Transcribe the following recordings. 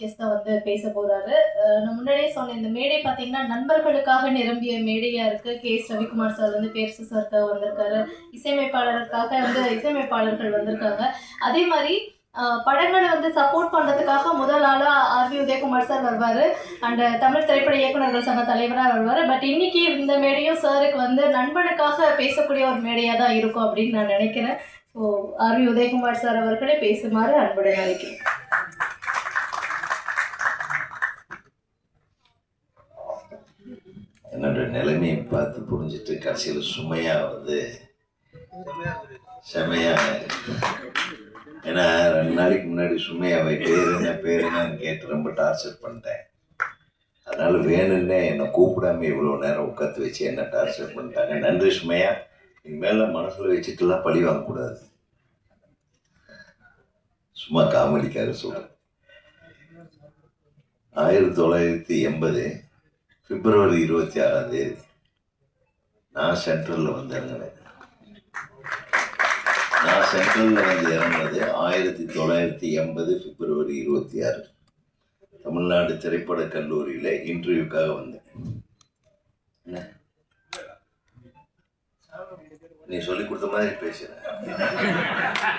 கெஸ்டா தான் வந்து பேச போறாரு. நான் முன்னாடியே சொன்னேன் இந்த மேடை பாத்தீங்கன்னா நண்பர்களுக்காக நிரம்பிய மேடையா இருக்கு. கே எஸ் ரவிக்குமார் சார் வந்து பேரரசு சாருக்காக வந்திருக்காரு. இசையமைப்பாளருக்காக வந்து இசையமைப்பாளர்கள் வந்திருக்காங்க. அதே மாதிரி படங்களை வந்து சப்போர்ட் பண்ணுறதுக்காக முதல் ஆளாக ஆர்வி உதயகுமார் சார் வருவார். அண்ட் தமிழ் திரைப்பட இயக்குநர்கள் சங்க தலைவராக வருவார். பட் இன்னைக்கு இந்த மேடையும் சாருக்கு வந்து நண்பனுக்காக பேசக்கூடிய ஒரு மேடையாக தான் இருக்கும் அப்படின்னு நான் நினைக்கிறேன். ஸோ ஆர்வி உதயகுமார் சார் அவர்களே பேசுமாறு அன்புடன் நினைக்கிறேன் என்னோட நிலைமையை பார்த்து புரிஞ்சுட்டு கடைசியில் சுமையாக வந்து செமையாக ஏன்னா ரெண்டு நாளைக்கு முன்னாடி சுமையாவை பேர் என்ன பேர் என்னன்னு கேட்டு ரொம்ப டார்ச்சர் பண்ணிட்டேன். அதனால் வேணும்னே என்னை கூப்பிடாம இவ்வளோ நேரம் உட்காந்து வச்சு என்ன டார்ச்சர் பண்ணிட்டாங்க. நன்றி சுமையா. இனிமேல் மனசில் வச்சுட்டுலாம் பழி வாங்கக்கூடாது. சும்மா காமெடிக்காக சொல்கிறேன் ஆயிரத்தி தொள்ளாயிரத்தி எண்பது பிப்ரவரி இருபத்தி ஆறாம் தேதி. நான் சென்ட்ரலில் வந்து இறங்கினேன். நான் சென்ட்ரலில் வந்து இறங்கினது ஆயிரத்தி தொள்ளாயிரத்தி எண்பது பிப்ரவரி இருபத்தி ஆறு. தமிழ்நாடு திரைப்பட கல்லூரியில் இன்டர்வியூக்காக வந்தேன். என்ன? நீ சொல்லி கொடுத்த மாதிரி பேசுகிறேன்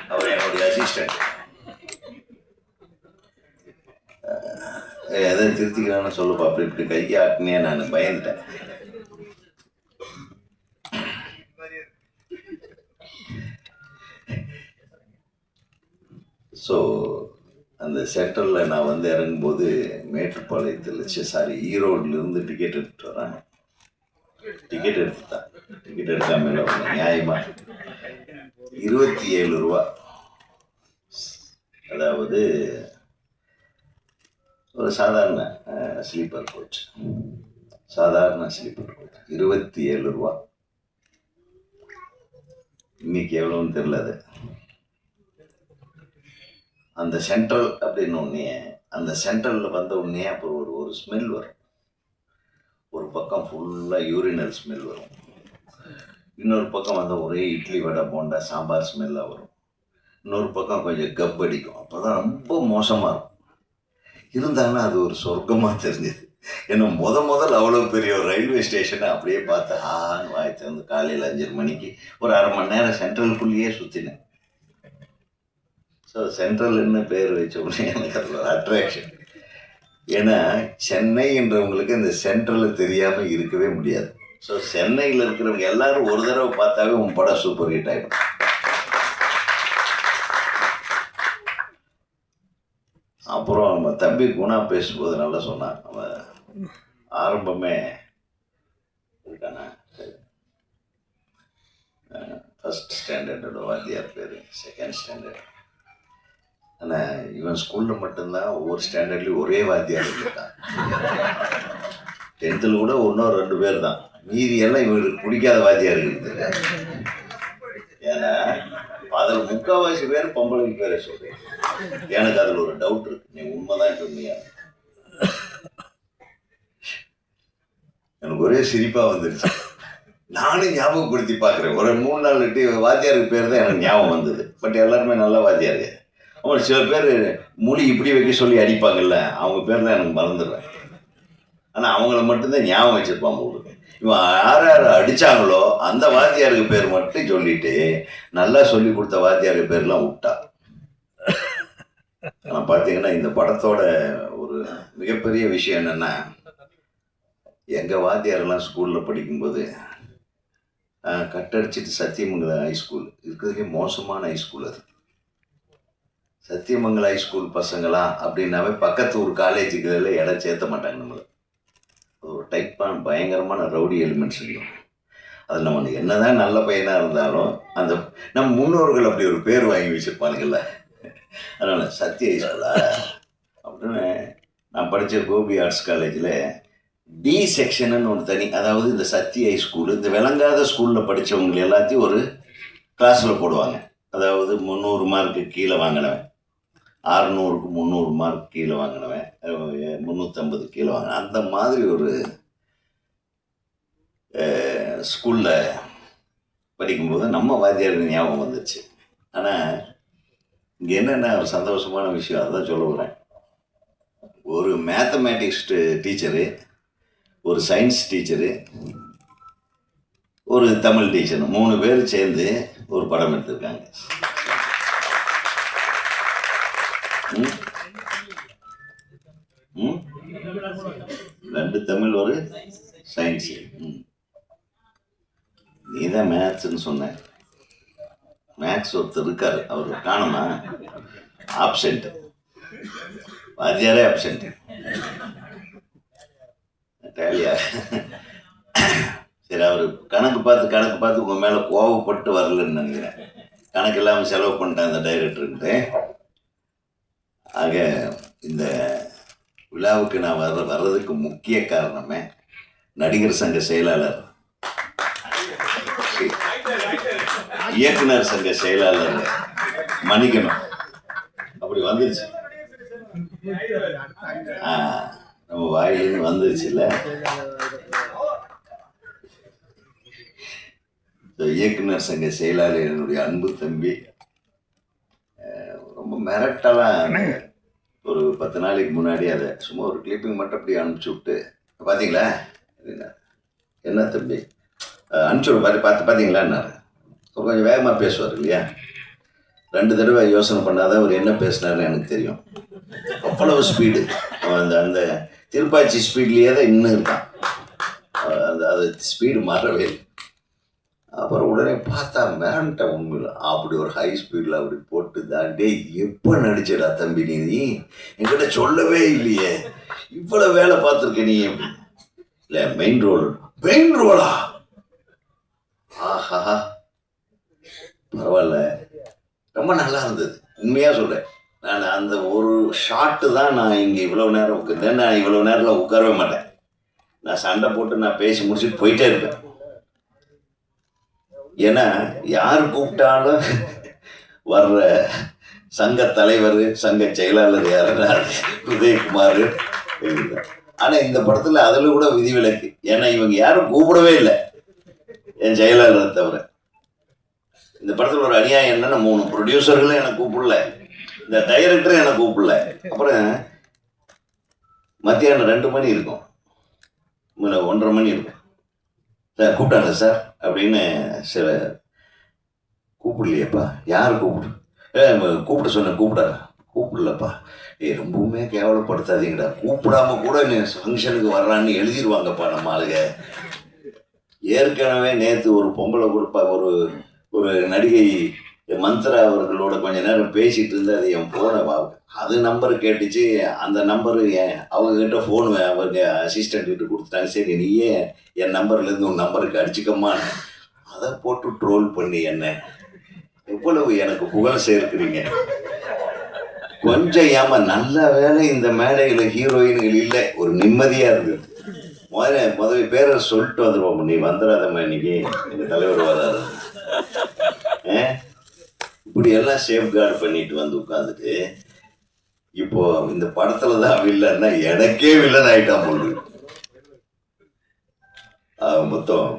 அவர் என்னுடைய அசிஸ்டன்ட் எதை திருத்திக்கிறான்னு சொல்லுப்பா அப்படி இப்படி கைக்கு ஆட்டினே நான் பயந்துட்டேன். ஸோ அந்த சென்டரில் நான் வந்து இறங்கும்போது மேட்டுப்பாளையத்தில் சாரி ஈரோட்லேருந்து டிக்கெட் எடுத்துட்டு வரேன். டிக்கெட் எடுத்துட்டான் டிக்கெட் எடுக்காமல் நியாயமாக இருபத்தி ஏழு ரூபா. அதாவது ஒரு சாதாரண ஸ்லீப்பர் கோச் சாதாரண ஸ்லீப்பர் கோச் இருபத்தி ஏழு ரூபா. இன்னைக்கு எவ்வளோன்னு தெரில அது. அந்த சென்ட்ரல் அப்படின்னு உடனே அந்த சென்ட்ரலில் வந்த உடனே அப்புறம் ஒரு ஒரு ஸ்மெல் வரும். ஒரு பக்கம் ஃபுல்லாக யூரினல் ஸ்மெல் வரும். இன்னொரு பக்கம் வந்து ஒரே இட்லி வடை போண்டா சாம்பார் ஸ்மெல்லாக வரும். இன்னொரு பக்கம் கொஞ்சம் கப் அடிக்கும். அப்போ தான் ரொம்ப மோசமாக இருக்கும். இருந்தாலும் அது ஒரு சொர்க்கமாக தெரிஞ்சது. ஏன்னா முத முதல் அவ்வளோ பெரிய ஒரு ரயில்வே ஸ்டேஷனை அப்படியே பார்த்து ஆன்னு வாய் திறந்து காலையில் அஞ்சரை மணிக்கு ஒரு அரை மணி நேரம் சென்ட்ரலுக்குள்ளேயே சுற்றினேன் ஸோ சென்ட்ரல்னு பேர் வச்ச உடனே எனக்கு அதில் ஒரு அட்ராக்ஷன் ஏன்னா சென்னைன்றவங்களுக்கு இந்த சென்ட்ரலில் தெரியாமல் இருக்கவே முடியாது. ஸோ சென்னையில் இருக்கிறவங்க எல்லாரும் ஒரு தடவை பார்த்தாவே உன் படம் சூப்பர் ஹிட் ஆகிடும் அப்புறம் நம்ம தம்பி குணா பேசும்போது நல்லா சொன்னான் அவன் ஆரம்பமே இருக்கானா? ஃபஸ்ட் ஸ்டாண்டர்டோட வாத்தியார் பேர் செகண்ட் ஸ்டாண்டர்ட் ஆனால் இவன் ஸ்கூலில் மட்டும்தான் ஒவ்வொரு ஸ்டாண்டர்ட்லேயும் ஒரே வாத்தியார் இருக்கான். டென்த்தில் கூட ஒன்றும் ரெண்டு பேர் தான். மீதி எல்லாம் இவங்களுக்கு பிடிக்காத வாத்தியார் இருக்குது. ஏன்னா அதில் முக்கால்வாசி பேர் பொம்பளைக்கு பேரை சொல்கிறேன் எனக்கு அதில் ஒரு டவுட் இருக்கு. நீ உண்மைதான் உண்மையா எனக்கு ஒரே சிரிப்பாக வந்துருச்சு. நானும் ஞாபகப்படுத்தி பார்க்குறேன். ஒரு மூணு நாள் டீ வாத்தியாருக்கு பேர் தான் எனக்கு ஞாபகம் வந்தது. பட் எல்லாருமே நல்ல வாத்தியாரு. அவங்க சில பேர் மொழி இப்படி வைக்க சொல்லி அடிப்பாங்கல்ல அவங்க பேர் தான் எனக்கு மறந்துடுறேன் ஆனால் அவங்கள மட்டும்தான் ஞாபகம் வச்சிருப்பான் உங்களுக்கு இவன் யார் யார் அடித்தாங்களோ அந்த வாத்தியாருக்கு பேர் மட்டும் சொல்லிட்டு நல்லா சொல்லி கொடுத்த வாத்தியாருக்கு பேர்லாம் விட்டா. ஆனால் பார்த்தீங்கன்னா இந்த படத்தோட ஒரு மிகப்பெரிய விஷயம் என்னென்னா எங்கள் வாத்தியாரெல்லாம் ஸ்கூலில் படிக்கும்போது கட்டடிச்சிட்டு சத்தியமங்கலம் ஹைஸ்கூல் இருக்கிறதுலே மோசமான ஹைஸ்கூல் அது. சத்தியமங்கலம் ஹைஸ்கூல் பசங்களா அப்படின்னாவே பக்கத்து ஒரு காலேஜுகளில் இடம் சேர்த்த மாட்டாங்க நம்மளை. ஒரு டைப்பான பயங்கரமான ரவுடி எலிமெண்ட்ஸ் இருக்கும். அது நம்ம என்னதான் நல்ல பையனாக இருந்தாலும் அந்த நம் முன்னோர்கள் அப்படி ஒரு பேர் வாங்கி வச்சுருப்பானுங்கள்ல அதனால் சத்ய ஹைஸ்கூலா அப்படின்னு நான் படித்த கோபி ஆர்ட்ஸ் காலேஜில் டி செக்ஷனுன்னு ஒன்று தனி அதாவது இந்த சத்ய ஸ்கூல் இந்த விளங்காத ஸ்கூலில் படித்தவங்க எல்லாத்தையும் ஒரு கிளாஸில் போடுவாங்க. அதாவது முந்நூறு மார்க்கு கீழே வாங்கினவன். அறநூறுக்கு முந்நூறு மார்க் கீழே வாங்கினவன் முந்நூற்றம்பது கீழே வாங்கினேன் அந்த மாதிரி ஒரு ஸ்கூலில் படிக்கும்போது நம்ம வாத்தியாருக்கு ஞாபகம் வந்துச்சு. ஆனால் இங்கே என்னென்ன ஒரு சந்தோஷமான விஷயம் அதான் சொல்ல போகிறேன் ஒரு மேத்தமேட்டிக்ஸ்டு டீச்சரு ஒரு சயின்ஸ் டீச்சரு ஒரு தமிழ் டீச்சர் மூணு பேர் சேர்ந்து ஒரு படம் எடுத்திருக்காங்க. ரெண்டு தமிழ் ஒரு சயின்ஸ் ம். நீ தான் மேத்ஸ்ன்னு சொன்ன. மேத்ஸ் ஒருத்தர் இருக்காரு. அவர் காணுமா? ஆப்சென்ட் வாத்தியாரே ஆப்சென்ட் டேலியா சரி அவர் கணக்கு பார்த்து கணக்கு பார்த்து உங்கள் மேலே கோவப்பட்டு வரலன்னு நினைக்கிறேன். கணக்கு இல்லாமல் செலவு பண்ணிட்டேன் அந்த டைரக்டருன்ட்டு ஆக இந்த விழாவுக்கு நான் வர்ற வர்றதுக்கு முக்கிய காரணமே நடிகர் சங்க செயலாளர். இயக்குனர் சங்க செயலாளர் மணிக்கணும் அப்படி வந்துருச்சு. நம்ம வாயிலிருந்து வந்துருச்சு இல்லை? இந்த இயக்குனர் சங்க செயலாளர் என்னுடைய அன்பு தம்பி மிரட்டலாம். ஒரு பத்து நாளைக்கு முன்னாடி அதை சும்மா ஒரு கிளிப்பிங் மட்டும் அப்படி அனுப்பிச்சி விட்டு பார்த்தீங்களா என்ன- தம்பி? அனுப்பிச்சி பார்த்து பார்த்து பார்த்தீங்களான்னாரு கொஞ்சம் வேகமாக பேசுவார் இல்லையா? ரெண்டு தடவை யோசனை பண்ணாத அவர் என்ன பேசினாருன்னு எனக்கு தெரியும். அவ்வளவு ஸ்பீடு அந்த அந்த திருப்பாச்சி ஸ்பீட்லேயே தான் இன்னும் இருக்கான். அந்த அது ஸ்பீடு மாறவே இல்லை. அப்புறம் உடனே பார்த்தா மேன்ட்ட உண்மையில் அப்படி ஒரு ஹை ஸ்பீடில் அப்படி போட்டு தாண்டே எப்போ நடிச்சடா தம்பி நீ? நீ என்கிட்ட சொல்லவே இல்லையே. இவ்வளோ வேலை பார்த்துருக்க நீ. இல்லை மெயின் ரோடு மெயின் ரோடா ஆஹா. பரவாயில்ல. ரொம்ப நல்லா இருந்தது. உண்மையாக சொல்கிறேன் நான் அந்த ஒரு ஷாட்டு தான் நான் இங்கே இவ்வளோ நேரம் உட்காந்து நான் இவ்வளோ நேரத்தில் உட்காரவே மாட்டேன். நான் சண்டை போட்டு நான் பேசி முடிச்சுட்டு போயிட்டே இருப்பேன். ஏன்னா யார் கூப்பிட்டாலும் வர்ற சங்க தலைவர் சங்க செயலாளர் யாருன்னா உதயகுமார் ஆனால் இந்த படத்தில் அதில் கூட விதிவிலக்கு. ஏன்னா இவங்க யாரும் கூப்பிடவே இல்லை. என் செயலாளரை தவிர. இந்த படத்தில் ஒரு அநியாயம் என்னன்னா மூணு ப்ரொடியூசர்களும் எனக்கு கூப்பிடல. இந்த டைரக்டரும் எனக்கு கூப்பிடல. அப்புறம் மத்தியானம் ரெண்டு மணி இருக்கும். இல்ல, ஒன்றரை மணி இருக்கும். சார் கூப்பிட்டாங்க சார்? அப்படின்னு சில கூப்பிடலையப்பா. யார் கூப்பிடு? ஏ கூப்பிட சொன்னேன் கூப்பிடா கூப்பிடலப்பா. ஏ ரொம்பவுமே கேவலப்படுத்தாதீங்கடா. கூப்பிடாம கூட நீ ஃபங்க்ஷனுக்கு வர்றான்னு எழுதிருவாங்கப்பா நம்ம ஆளுங்க ஏற்கனவே நேற்று ஒரு பொம்பளை கொடுப்பா ஒரு ஒரு நடிகை மந்த்ரா அவர்களோட கொஞ்ச நேரம் பேசிட்டு இருந்து அது என் ஃபோனை அது நம்பர் கேட்டுச்சு அந்த நம்பரு என் அவங்க கிட்ட ஃபோன் அவங்க அசிஸ்டன்ட் கிட்ட கொடுத்துட்டாங்க. சரி நீயே என் நம்பர்லேருந்து உன் நம்பருக்கு அடிச்சுக்கம்மான்னு அதை போட்டு ட்ரோல் பண்ணி என்ன. எவ்வளவு எனக்கு புகழ் சேர்க்கிறீங்க. கொஞ்சம் ஏமா நல்ல வேலை இந்த மேடையில் ஹீரோயின்கள் இல்லை. ஒரு நிம்மதியாக இருந்தது. முதல்ல முதல்ல பேரை சொல்லிட்டு வந்துடுவோம் நீ வந்துடாதம்மா இன்னைக்கு. எங்கள் தலைவர் வராது ஆ? இப்படி எல்லாம் சேஃப் கார்டு பண்ணிட்டு வந்து உட்காந்துட்டு இப்போ இந்த படத்துல தான் வில்லன்னா எனக்கே வில்லன் ஆயிட்டான் பொண்ணு மொத்தம்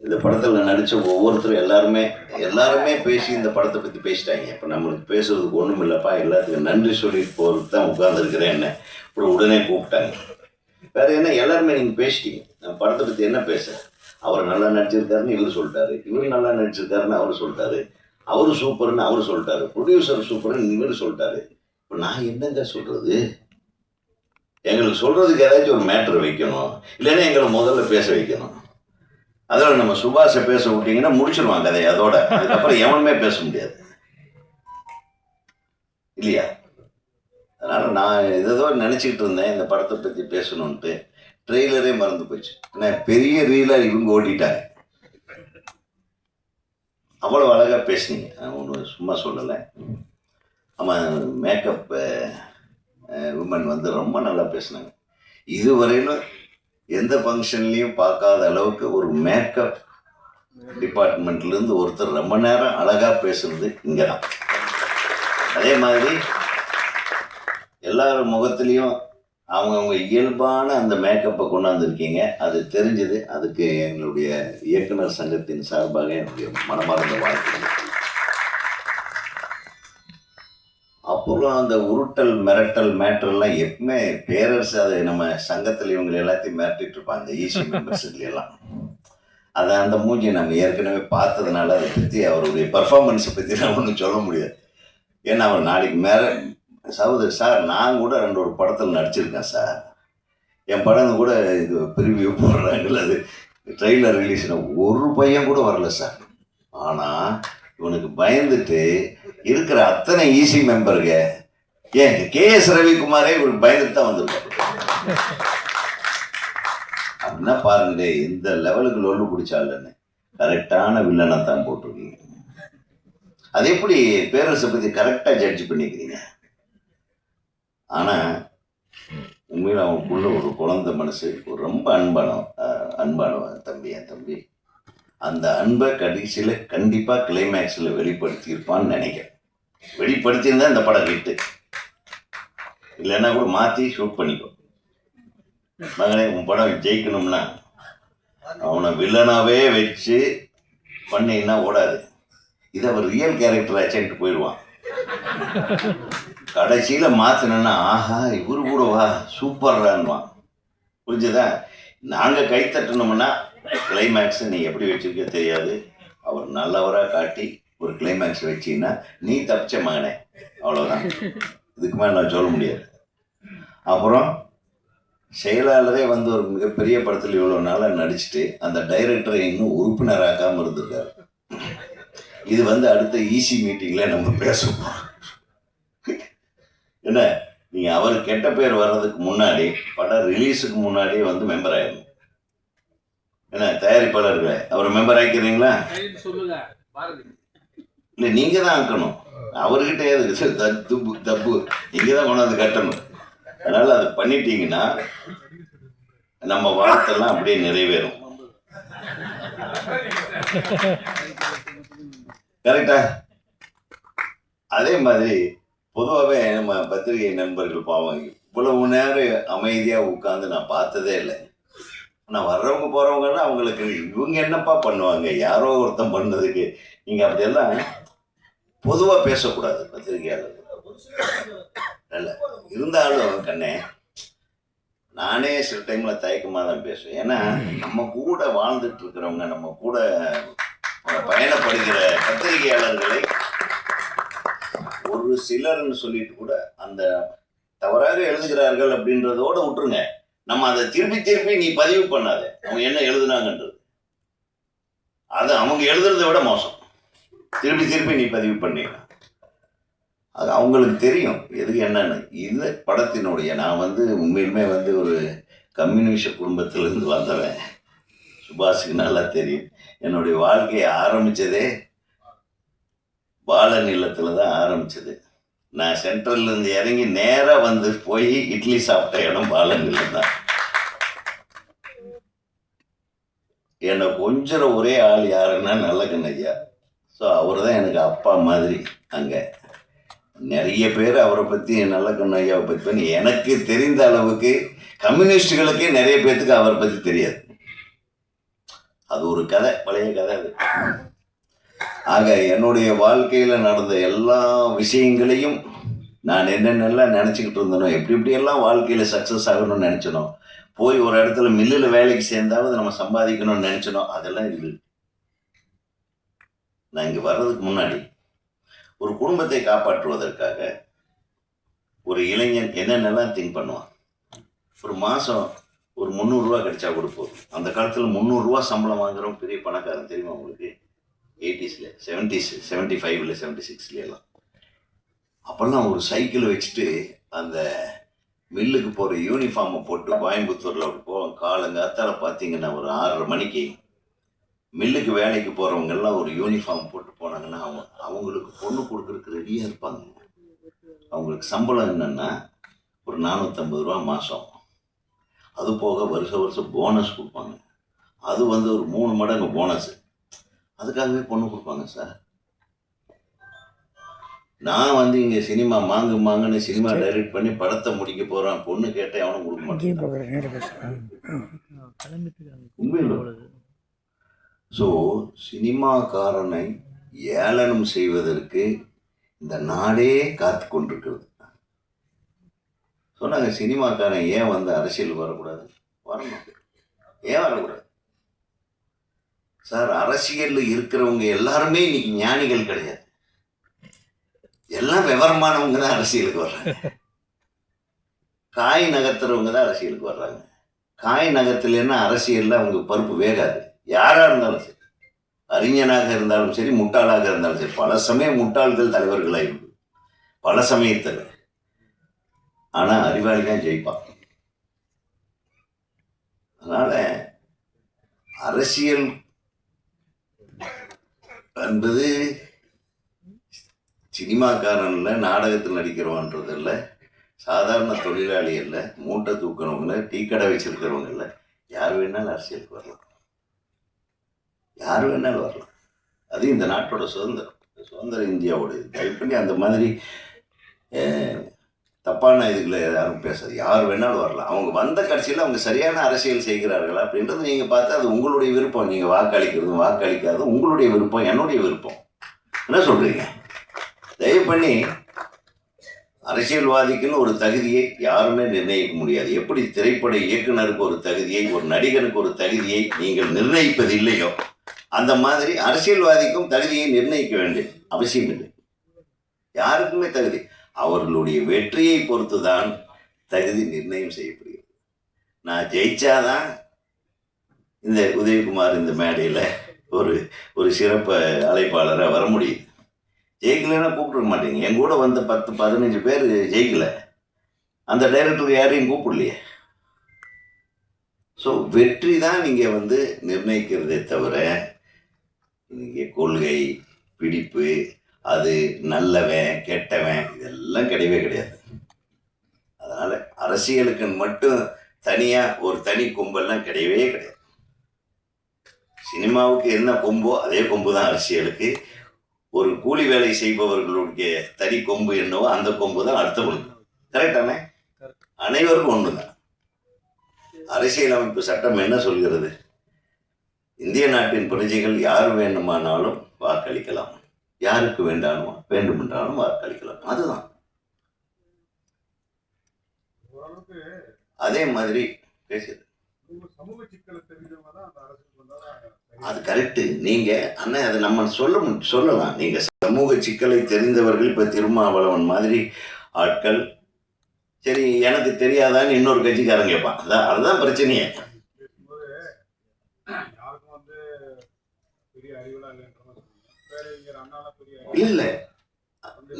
இந்த படத்தில் நடித்த ஒவ்வொருத்தரும் எல்லாருமே எல்லாருமே பேசி இந்த படத்தை பற்றி பேசிட்டாங்க. இப்போ நம்மளுக்கு பேசுறதுக்கு ஒண்ணும் இல்லப்பா எல்லாத்துக்கும் நன்றி சொல்லிட்டு போறதுக்கு தான் உட்காந்துருக்கிறேன் என்ன. இப்படி உடனே கூப்பிட்டாங்க. வேற என்ன எல்லாருமே நீங்கள் பேசிட்டீங்க. நான் படத்தை பற்றி என்ன பேசுறேன் அவர் நல்லா நடிச்சிருக்காருன்னு இவர் சொல்லிட்டாரு. இவர் நல்லா நடிச்சிருக்காருன்னு அவர் சொல்லிட்டாரு. அவர் சூப்பர்னு அவர் சொல்லிட்டாரு. ப்ரொடியூசர் சூப்பர்னு இவர் சொல்லிட்டாரு. இப்போ நான் என்னங்க சொல்கிறது எங்களுக்கு சொல்கிறதுக்கு ஏதாச்சும் ஒரு மேட்ரு வைக்கணும். இல்லைன்னா எங்களை முதல்ல பேச வைக்கணும். அதோட நம்ம சுபாஷை பேச விட்டீங்கன்னா முடிச்சிருவாங்க கதை அதோட. அதுக்கப்புறம் எவனுமே பேச முடியாது. இல்லையா? அதனால நான் ஏதோ நினச்சிக்கிட்டு இருந்தேன் இந்த படத்தை பற்றி பேசணுன்ட்டு ட்ரெய்லரே மறந்து போச்சு ஏன்னா பெரிய ரீலாக இவங்க ஓட்டிட்டாங்க. அவ்வளோ அழகாக பேசுனீங்க. ஒன்றும் ஒன்று சும்மா சொல்லலை. ஆமாம் மேக்கப் உமன் வந்து ரொம்ப நல்லா பேசுனாங்க. இதுவரையிலும் எந்த ஃபங்க்ஷன்லேயும் பார்க்காத அளவுக்கு ஒரு மேக்கப் டிபார்ட்மெண்ட்லேருந்து ஒருத்தர் ரொம்ப நேரம் அழகாக பேசுறது இங்கே தான் அதே மாதிரி எல்லார் முகத்துலேயும் அவங்கவுங்க இயல்பான அந்த மேக்கப்பை கொண்டாந்துருக்கீங்க. அது தெரிஞ்சது. அதுக்கு எங்களுடைய இயக்குனர் சங்கத்தின் சார்பாக என்னுடைய மனமார்ந்த வாழ்க்கை அப்புறம் அந்த உருட்டல் மிரட்டல் மேட்டர்லாம் எப்பவுமே பேரரசு அதை நம்ம சங்கத்தில் இவங்க எல்லாத்தையும் மிரட்டிட்டு இருப்பாங்க. இந்த ஈசி மெம்பர்ஸ்ல எல்லாம். அதை அந்த மூஞ்சியை நம்ம ஏற்கனவே பார்த்ததுனால அதை பற்றி அவருடைய பர்ஃபார்மன்ஸை பற்றி நான் ஒன்றும் சொல்ல முடியாது. ஏன்னா அவர் நாளைக்கு மேலே சகோதரி சார் நான் கூட ரெண்டு ஒரு படத்தில் நடிச்சிருக்கேன் சார். என் படம் கூட இது பிரிவியூ போடுறாங்கல்ல அது ட்ரெய்லர் ரிலீஸ்னா ஒரு பையன் கூட வரல சார். ஆனால் இவனுக்கு பயந்துட்டு இருக்கிற அத்தனை ஈசி மெம்பருங்க ஏன் கே எஸ் ரவிக்குமாரே இவருக்கு பயந்துட்டு தான் வந்திருக்காரு. அப்படின்னா பாருங்களே இந்த லெவலுக்கு லொல்லு பிடிச்சாலன்னு கரெக்டான வில்லனை தான் போட்டிருக்கீங்க. அது எப்படி பேரரசை பற்றி கரெக்டாக ஜட்ஜ் பண்ணிக்கிறீங்க? ஆனால் உண்மையில் அவனுக்குள்ள ஒரு குழந்தை மனசு ஒரு ரொம்ப அன்பானவன். அன்பானவன் தம்பி என் தம்பி. அந்த அன்பை கடைசியில் கண்டிப்பாக கிளைமேக்ஸில் வெளிப்படுத்தியிருப்பான்னு நினைக்கிறேன். வெளிப்படுத்தியிருந்தா இந்த படம் ஹிட்டு இல்லைன்னா கூட மாற்றி ஷூட் பண்ணிக்கோ. மகனே உன் படம் ஜெயிக்கணும்னா அவனை வில்லனாகவே வச்சு பண்ணீங்கன்னா ஓடாது. இதை அவர் ரியல் கேரக்டர் ஆச்சுன்ட்டு போயிடுவான். கடைசியில் மாற்றினா ஆஹா இவரு கூட வா சூப்பர்றான்வான் புரிஞ்சுதா? நாங்கள் கை தட்டணும்னா கிளைமேக்ஸை நீ எப்படி வச்சிருக்க தெரியாது. அவர் நல்லவராக காட்டி ஒரு கிளைமேக்ஸ் வச்சீங்கன்னா நீ தப்பிச்ச மகனே. அவ்வளோதான் இதுக்கு மேலே நான் சொல்ல முடியாது. அப்புறம் செயலாளரே வந்து ஒரு மிகப்பெரிய படத்தில் இவ்வளோ நாளாக நடிச்சுட்டு அந்த டைரக்டரை இன்னும் உறுப்பினராக்காமல் இருந்திருக்காரு. இது வந்து அடுத்த ஈசி மீட்டிங்கில் நம்ம பேசுவோம் என்ன? நீங்கள் அவர் கெட்ட பேர் வர்றதுக்கு முன்னாடி படம் ரிலீஸுக்கு முன்னாடியே வந்து மெம்பர் ஆயிடணும் என்ன தயாரிப்பாளர்களே அவர் மெம்பர் ஆக்கிறீங்களா இல்லை நீங்கள் தான் ஆக்கணும். அவர்கிட்ட எதுக்கு தப்பு தப்பு நீங்கள் தான் கொண்டாந்து கட்டணும். அதனால் அது பண்ணிட்டீங்கன்னா நம்ம வாழ்த்தெல்லாம் அப்படியே நிறைவேறும். கரெக்டா அதே மாதிரி பொதுவாகவே நம்ம பத்திரிகை நண்பர்கள் பாவம் இவ்வளவு நேரம் அமைதியாக உட்காந்து நான் பார்த்ததே இல்லை. ஆனால் வர்றவங்க போகிறவங்கன்னா அவங்களுக்கு இவங்க என்னப்பா பண்ணுவாங்க? யாரோ ஒருத்தன் பண்ணதுக்கு. நீங்கள் அப்படியெல்லாம் பொதுவாக பேசக்கூடாது பத்திரிகையாளர் நல்ல இருந்தாலும் கண்ணே நானே சில டைமில் தயக்கமாக தான் பேசுவேன். ஏன்னா நம்ம கூட வாழ்ந்துட்டு இருக்கிறவங்க நம்ம கூட பயணப்படுகிற பத்திரிகையாளர்களை ஒரு சிலர்னு சொல்லிட்டு கூட அந்த தவறாக எழுதுகிறார்கள் அப்படின்றதோட விட்டுருங்க. நம்ம அதை திருப்பி திருப்பி நீ பதிவு பண்ணாத. அவங்க என்ன எழுதுனாங்கன்றது. அது அவங்க எழுதுறதை விட மோசம். திருப்பி திருப்பி நீ பதிவு பண்ணிடலாம். அது அவங்களுக்கு தெரியும். எது என்னன்னு. இந்த படத்தினுடைய நான் வந்து உண்மையிலுமே வந்து ஒரு கம்யூனிஷ குடும்பத்திலிருந்து வந்தவன். சுபாஷுக்கு நல்லா தெரியும். என்னுடைய வாழ்க்கையை ஆரம்பித்ததே பாலன் நிலத்தில் தான் ஆரம்பிச்சது. நான் சென்ட்ரல்லேருந்து இறங்கி நேராக வந்து போய் இட்லி சாப்பிட்ட இடம் பாலன் தான். என்னை கொஞ்சம் ஒரே ஆள் யாருன்னா நல்ல கண்ணையா ஸோ அவர் தான் எனக்கு அப்பா மாதிரி அங்கே. நிறைய பேர் அவரை பற்றி நல்ல கண்ணையாவை பற்றி பண்ணி எனக்கு தெரிந்த அளவுக்கு கம்யூனிஸ்டுகளுக்கே நிறைய பேர்த்துக்கு அவரை பற்றி தெரியாது. அது ஒரு கதை பழைய கதை அது. ஆக என்னுடைய வாழ்க்கையில் நடந்த எல்லா விஷயங்களையும் நான் என்னென்னலாம் நினச்சிக்கிட்டு இருந்தனோ எப்படி எப்படியெல்லாம் வாழ்க்கையில் சக்ஸஸ் ஆகணும்னு நினச்சனோ போய் ஒரு இடத்துல மில்லில் வேலைக்கு சேர்ந்தாவது நம்ம சம்பாதிக்கணும்னு நினச்சனோ அதெல்லாம் இல்லை. நான் இங்கே வர்றதுக்கு முன்னாடி ஒரு குடும்பத்தை காப்பாற்றுவதற்காக ஒரு இளைஞன் என்னென்னலாம் திங்க் பண்ணுவான்? ஒரு மாதம் ஒரு முந்நூறுரூவா கிடைச்சா கூட போதும். அந்த காலத்தில் முந்நூறுரூவா சம்பளம் வாங்குறவன் பெரிய பணக்காரன் தெரியுமா உங்களுக்கு? எயிட்டிஸில் செவன்டிஸ் செவன்ட்டி ஃபைவ்ல செவன்ட்டி சிக்ஸ்லாம் அப்போல்லாம் ஒரு சைக்கிள் வச்சுட்டு அந்த மில்லுக்கு போகிற யூனிஃபார்மை போட்டு கோயம்புத்தூரில் அப்படி போவோம். காலங்காத்தால பார்த்தீங்கன்னா ஒரு ஆறரை மணிக்கு மில்லுக்கு வேலைக்கு போகிறவங்க எல்லாம் ஒரு யூனிஃபார்ம் போட்டு போனாங்கன்னா அவங்க அவங்களுக்கு பொண்ணு கொடுக்குறதுக்கு ரெடியாக இருப்பாங்க. அவங்களுக்கு சம்பளம் என்னென்னா ஒரு நானூற்றம்பது ரூபா மாதம் அது போக வருஷ வருஷம் போனஸ் கொடுப்பாங்க. அது வந்து ஒரு மூணு மடங்கு போனஸு அதுக்காகவே பொண்ணு கொடுப்பாங்க சார். நான் வந்து இங்கே சினிமா மாங்கு மாங்குன்னு சினிமா டைரக்ட் பண்ணி படத்தை முடிக்க போகிறேன் பொண்ணு கேட்டேன் அவனும் கொடுக்க மாட்டேன் உண்மையில். ஸோ சினிமாக்காரனை ஏளனம் செய்வதற்கு இந்த நாடே காத்து கொண்டிருக்கிறது. சொன்னாங்க சினிமாக்காரன் ஏன் வந்து அரசியல் வரக்கூடாது? வரணும். ஏன் வரக்கூடாது? சார் அரசியலில் இருக்கிறவங்க எல்லாருமே இன்னைக்கு ஞானிகள் கிடையாது. எல்லாம் விவரமானவங்க தான் அரசியலுக்கு வர்றாங்க. காய் நகர்த்துறவங்க தான் அரசியலுக்கு வர்றாங்க. காய் நகர்த்தலைன்னா அரசியலில் அவங்க பருப்பு வேகாது. யாராக இருந்தாலும் சரி. அறிஞனாக இருந்தாலும் சரி முட்டாளாக இருந்தாலும் சரி. பல சமயம் முட்டாள்கள் தலைவர்களாக இருக்கு பல சமயத்தில். ஆனால் அறிவாளி தான் ஜெயிப்பான் அதனால் அரசியல் என்பது சினிமாக்காரன்ல நாடகத்தில் நடிக்கிறவன்றது இல்லை. சாதாரண தொழிலாளி இல்லை. மூட்டை தூக்குறவங்க டீ கடை வச்சிருக்கிறவங்க இல்லை. யார் வேணாலும் அரசியலுக்கு வரலாம். யார் வேணாலும் வரலாம். அது இந்த நாட்டோட சுதந்திரம். சுதந்திர இந்தியாவோட இது. தயவு பண்ணி அந்த மாதிரி தப்பான இதுகளை யாரும் பேசாது. யார் வேணாலும் வரலாம். அவங்க வந்த கட்சியில் அவங்க சரியான அரசியல் செய்கிறார்களா அப்படின்றது நீங்கள் பார்த்து அது உங்களுடைய விருப்பம். நீங்கள் வாக்களிக்கிறதும் வாக்களிக்காதும் உங்களுடைய விருப்பம் என்னுடைய விருப்பம். என்ன சொல்கிறீங்க தயவு பண்ணி அரசியல்வாதிக்குன்னு ஒரு தகுதியை யாருமே நிர்ணயிக்க முடியாது. எப்படி திரைப்பட இயக்குனருக்கு ஒரு தகுதியை ஒரு நடிகருக்கு ஒரு தகுதியை நீங்கள் நிர்ணயிப்பது இல்லையோ அந்த மாதிரி அரசியல்வாதிக்கும் தகுதியை நிர்ணயிக்க வேண்டிய அவசியம் இல்லை யாருக்குமே தகுதி. அவர்களுடைய வெற்றியை பொறுத்து தான் தகுதி நிர்ணயம் செய்யப்படுகிறது. நான் ஜெயிச்சாதான் இந்த உதயகுமார் இந்த மேடையில் ஒரு ஒரு சிறப்பு அழைப்பாளராக வர முடியுது ஜெயிக்கலைன்னா கூப்பிட மாட்டீங்க. என் கூட வந்த பத்து பதினஞ்சு பேர் ஜெயிக்கலை. அந்த டைரக்டர் யாரையும் கூப்பிடலையே. ஸோ வெற்றி தான் நீங்கள் வந்து நிர்ணயிக்கிறதே தவிர நீங்கள் கொள்கை பிடிப்பு அது நல்லவன் கெட்டவன் இதெல்லாம் கிடையவே கிடையாது. அதனால் அரசியலுக்கு மட்டும் தனியாக ஒரு தனி கொம்பெல்லாம் கிடையவே கிடையாது. சினிமாவுக்கு என்ன கொம்போ அதே கொம்பு தான் அரசியலுக்கு. ஒரு கூலி வேலை செய்பவர்களுடைய தனி கொம்பு என்னவோ அந்த கொம்பு. தான்? அடுத்தவங்களுக்கு கரெக்டானே அனைவருக்கும் ஒன்று தான் அரசியலமைப்பு சட்டம் என்ன சொல்கிறது? இந்திய நாட்டின் பிரஜைகள் யார் வேண்டுமானாலும் வாக்களிக்கலாம். யாருக்கு வேண்டாமோ வேண்டுமென்றாலும் வாக்களிக்கலாம் அதுதான். அதே மாதிரி வந்தாதான் அது கரெக்டு நீங்க அண்ணன் அதை நம்ம சொல்ல சொல்லலாம். நீங்க சமூக சிக்கலை தெரிந்தவர்கள் இப்ப திருமாவளவன் மாதிரி ஆட்கள் சரி எனக்கு தெரியாதான்னு இன்னொரு கட்சிக்காரன் கேட்பான். அதான் அதுதான் பிரச்சனையே. யாருக்கும் வந்து பெரிய அறிவுலாம் இல்லைன்ற மாதிரி சொன்னீங்க பேரறிஞர் அண்ணாலாம் பெரிய இல்ல.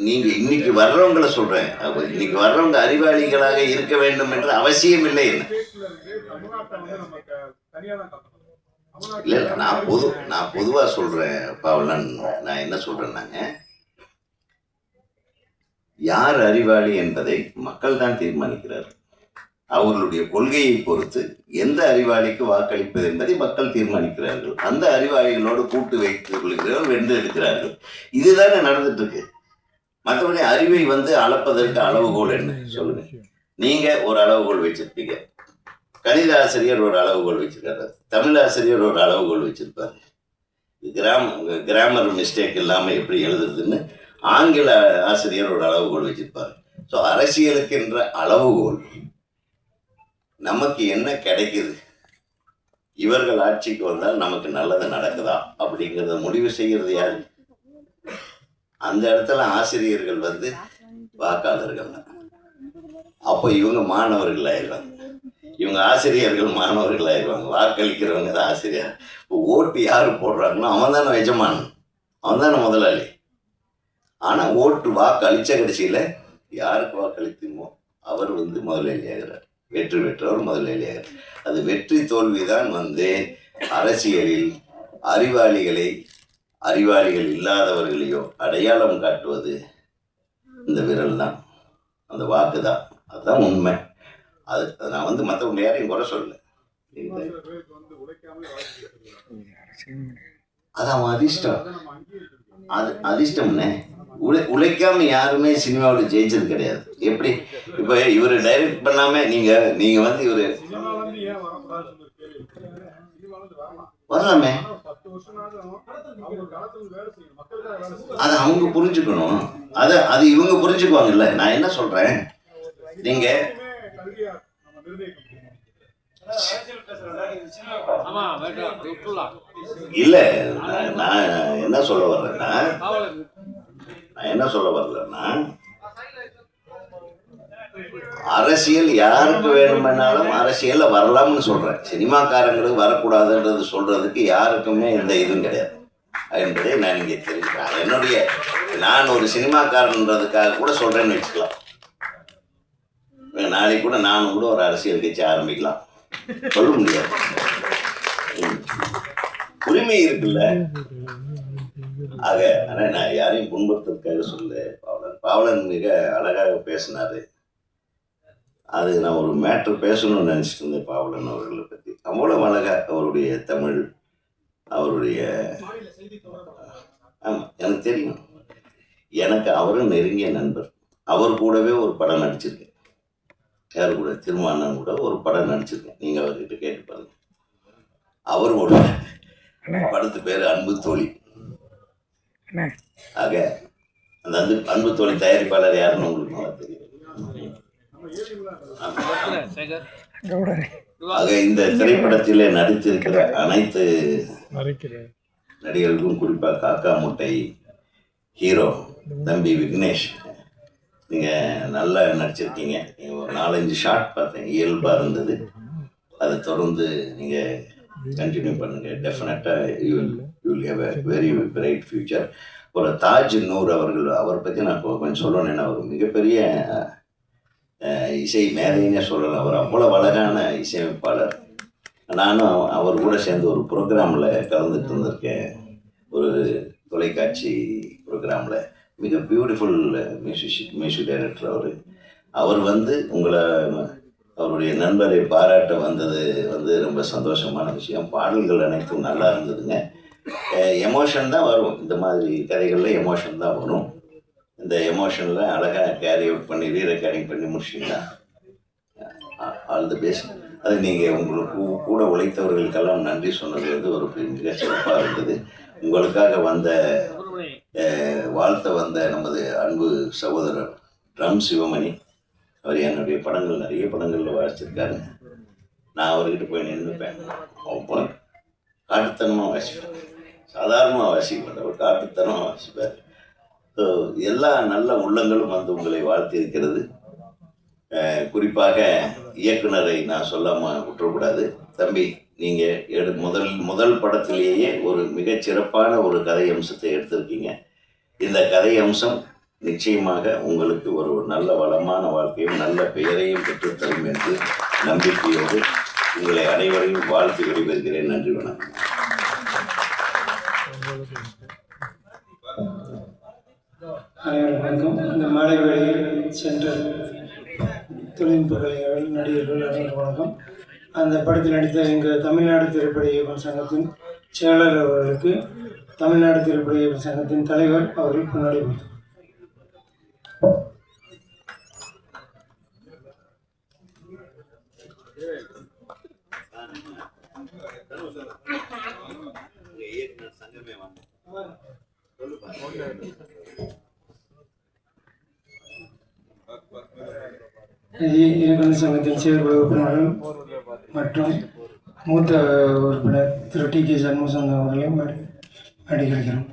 நீங்க இன்னைக்கு வர்றவங்கள சொல்றேன். இன்னைக்கு வர்றவங்க அறிவாளிகளாக இருக்க வேண்டும் என்ற அவசியம் இல்லை என்ன? இல்ல இல்ல நான் பொது நான் பொதுவா சொல்றேன் பவலன். நான் என்ன சொல்றேன்னாங்க? யார் அறிவாளி என்பதை மக்கள் தான் தீர்மானிக்கிறார்கள். அவர்களுடைய கொள்கையை பொறுத்து எந்த அறிவாளிக்கு வாக்களிப்பது என்பதை மக்கள் தீர்மானிக்கிறார்கள். அந்த அறிவாளிகளோடு கூட்டு வைத்துக் கொள்கிறவர்கள் வென்று எடுக்கிறார்கள். இதுதானே நடந்துட்டு இருக்கு மற்றபடி அறிவை வந்து அளப்பதற்கு அளவுகோல் என்ன? சொல்லுங்க. நீங்க ஒரு அளவுகோல் வச்சிருப்பீங்க. கணித ஆசிரியர் ஒரு அளவுகோல் வச்சிருக்காரு. தமிழ் ஆசிரியர் ஒரு அளவுகோல் வச்சிருப்பாரு. கிராம் கிராமர் மிஸ்டேக் இல்லாமல் எப்படி எழுதுறதுன்னு ஆங்கில ஆசிரியர் ஒரு அளவுகோல் வச்சிருப்பாரு. ஸோ அரசியலுக்கு என்ற அளவுகோல். நமக்கு என்ன கிடைக்குது? இவர்கள் ஆட்சிக்கு வந்தால் நமக்கு நல்லது நடக்குதா? அப்படிங்கிறத முடிவு செய்கிறது யாரு? அந்த இடத்துல ஆசிரியர்கள் வந்து வாக்காளர்கள். தான் அப்போ இவங்க மாணவர்கள் ஆயிடுவாங்க இவங்க ஆசிரியர்கள் மாணவர்கள் ஆயிடுவாங்க வாக்களிக்கிறவங்க தான் ஆசிரியர். இப்போ ஓட்டு யார் போடுறாங்களோ அவன் தானே எஜமானன். அவன் தானே முதலாளி. ஆனால் ஓட்டு வாக்கு அளித்த கடைசியில் யாருக்கு வாக்களித்தோமோ அவர் வந்து முதலாளி ஆகிறார் வெற்றி பெற்றவர் முதலாளி ஆகிறார் அது வெற்றி தோல்வி தான் வந்து. அரசியலில் அறிவாளிகளை அறிவாளிகள் இல்லாதவர்களையோ அடையாளம் காட்டுவது இந்த விரல் தான் அந்த வாக்கு தான் அதுதான் உண்மை. அது நான் வந்து மற்றவங்க யாரையும் குறை சொல்லல. சில பேருக்கு வந்து உழைக்காமலே வாழ்க்கை கொடுக்குறாங்க. அது அவன் அதிர்ஷ்டம். அது அதிர்ஷ்டம்னே. உழை உழைக்காம யாருமே சினிமாவில் ஜெயிச்சது கிடையாது. எப்படி? இப்போ இவர் டைரக்ட் பண்ணாம நீங்க நீங்க வந்து இவர் வரலாமே. அது அவங்க புரிஞ்சுக்கணும். அது அது இவங்க புரிஞ்சுக்குவாங்கல்ல. நான் என்ன சொல்றேன்? நீங்க இல்ல நான் என்ன சொல்ல வர்றேன்னா நான் என்ன சொல்ல வரலன்னா அரசியல் யாருக்கு வேணுமென்னாலும் அரசியல்ல வரலாம்னு சொல்றேன். சினிமாக்காரங்களுக்கு வரக்கூடாதுன்றது சொல்றதுக்கு யாருக்குமே எந்த இதுவும் கிடையாது. என்பதை நான் இங்கே தெரிவிக்கிறேன். என்னுடைய நான் ஒரு சினிமாக்காரன்றதுக்காக கூட சொல்றேன்னு வச்சுக்கலாம். நாளைக்கு கூட நானும் கூட ஒரு அரசியல் கட்சி ஆரம்பிக்கலாம். சொல்ல முடியாது. உரிமை இருக்குல்ல? ஆக ஆனால் நான் யாரையும் புண்படுத்துறதுக்காக சொல்ல பாவலன் பாவலன் மிக அழகாக பேசினாரு. அது நான் ஒரு மேட்ரு பேசணும்னு நினச்சிட்டு இருந்தேன் பாவலன் அவர்களை பற்றி அவ்வளோ அழகா அவருடைய தமிழ் அவருடைய ஆமாம் எனக்கு தெரியும். எனக்கு அவரும் நெருங்கிய நண்பர். அவர் கூடவே ஒரு படம் நடிச்சிருக்கேன். யார் கூட? திருமானன் கூட ஒரு படம் நடிச்சிருக்கேன். நீங்கள் அவர்கிட்ட கேட்டு பாருங்க. அவரோட படத்து பேர் அன்பு தோழி. ஆக அந்த அன்பு அன்பு தோழி தயாரிப்பாளர் யாருன்னு உங்களுக்கு நல்லா தெரியும். ஆக இந்த திரைப்படத்திலே நடித்திருக்கிற அனைத்து நடிகர்களுக்கும் குறிப்பாக காக்கா முட்டை ஹீரோ தம்பி விக்னேஷ் நீங்கள் நல்லா நடிச்சிருக்கீங்க. ஒரு நாலஞ்சு ஷாட் பார்த்தேன் இயல்பாக இருந்தது. அதை தொடர்ந்து நீங்கள் கண்டினியூ பண்ணுங்கள் டெஃபினட்டாக you will you will have a very bright future ஒரு தாஜ் நூர் அவர்கள் அவரை பற்றி நான் கொஞ்சம் சொல்லணும்னா அவர் மிகப்பெரிய இசை மேதைன்னே சொல்லலாம். அவர் அவ்வளோ அழகான இசையமைப்பாளர். நானும் அவர் கூட சேர்ந்து ஒரு ப்ரோக்ராமில் கலந்துட்டு இருந்திருக்கேன். ஒரு தொலைக்காட்சி ப்ரோக்ராமில். மிக பியூட்டிஃபுல் மியூசிக் மியூசிக் டைரக்டர் அவர். அவர் வந்து உங்களை அவருடைய நண்பரை பாராட்ட வந்தது வந்து ரொம்ப சந்தோஷமான விஷயம். பாடல்கள் அனைத்தும் நல்லா இருந்ததுங்க. எமோஷன் தான் வரும். இந்த மாதிரி கதைகளில் எமோஷன் தான் வரும். இந்த எமோஷனில் அழகாக கேரி அவுட் பண்ணி ரீ ரெக்கார்டிங் பண்ணி முடிச்சிங்கன்னா ஆல் தி பெஸ்ட் அது நீங்கள் உங்களுக்கு கூட உழைத்தவர்களுக்கெல்லாம் நன்றி சொன்னது வந்து ஒரு மிக சிறப்பாக இருந்தது. உங்களுக்காக வந்த வாழ்த்த வந்த நமது அன்பு சகோதரர் ராம் சிவமணி அவர் என்னுடைய படங்கள் நிறைய படங்களில் வாசிச்சிருக்காரு. நான் அவர்கிட்ட போய் நின்றுப்பேன். அப்போ காட்டுத்தனமாக வாசிப்பேன். சாதாரணமாக வாசிக்க ஒரு அவர் காட்டுத்தனமாக வாசிப்பார் ஸோ எல்லா நல்ல உள்ளங்களும் வந்து உங்களை வாழ்த்தி இருக்கிறது. குறிப்பாக இயக்குனரை நான் சொல்லாமல் விட்டுறக்கூடாது. தம்பி நீங்கள் எடு முதல் முதல் படத்திலேயே ஒரு மிகச் சிறப்பான ஒரு கதை அம்சத்தை எடுத்திருக்கீங்க. இந்த கதை அம்சம் நிச்சயமாக உங்களுக்கு ஒரு நல்ல வளமான வாழ்க்கையும் நல்ல பெயரையும் பெற்றுத்தரும் என்று நம்பிக்கையோடு உங்களை அனைவரையும் வாழ்த்து விடைபெறுகிறேன். நன்றி வணக்கம். அனைவருக்கும் வணக்கம் இந்த மாலை வேளையில் சென்ற தொழில்நுட்ப நடிகர்கள் அனைவரும் வணக்கம் அந்த படத்தில் நடித்த எங்கள் தமிழ்நாடு திரைப்பட இயக்கம் சங்கத்தின் செயலாளர் அவர்களுக்கு தமிழ்நாடு திரைப்பட இயக்கம் சங்கத்தின் தலைவர் அவர்கள் முன்னாடி கொடுத்தார் you. இயக்குனர் சங்கத்தின் செயற்குழு உறுப்பினர்கள் மற்றும் மூத்த உறுப்பினர் திரு டி கே சண்முகசுந்தரம் அவர்களையும் அடி அடிக்கிறோம்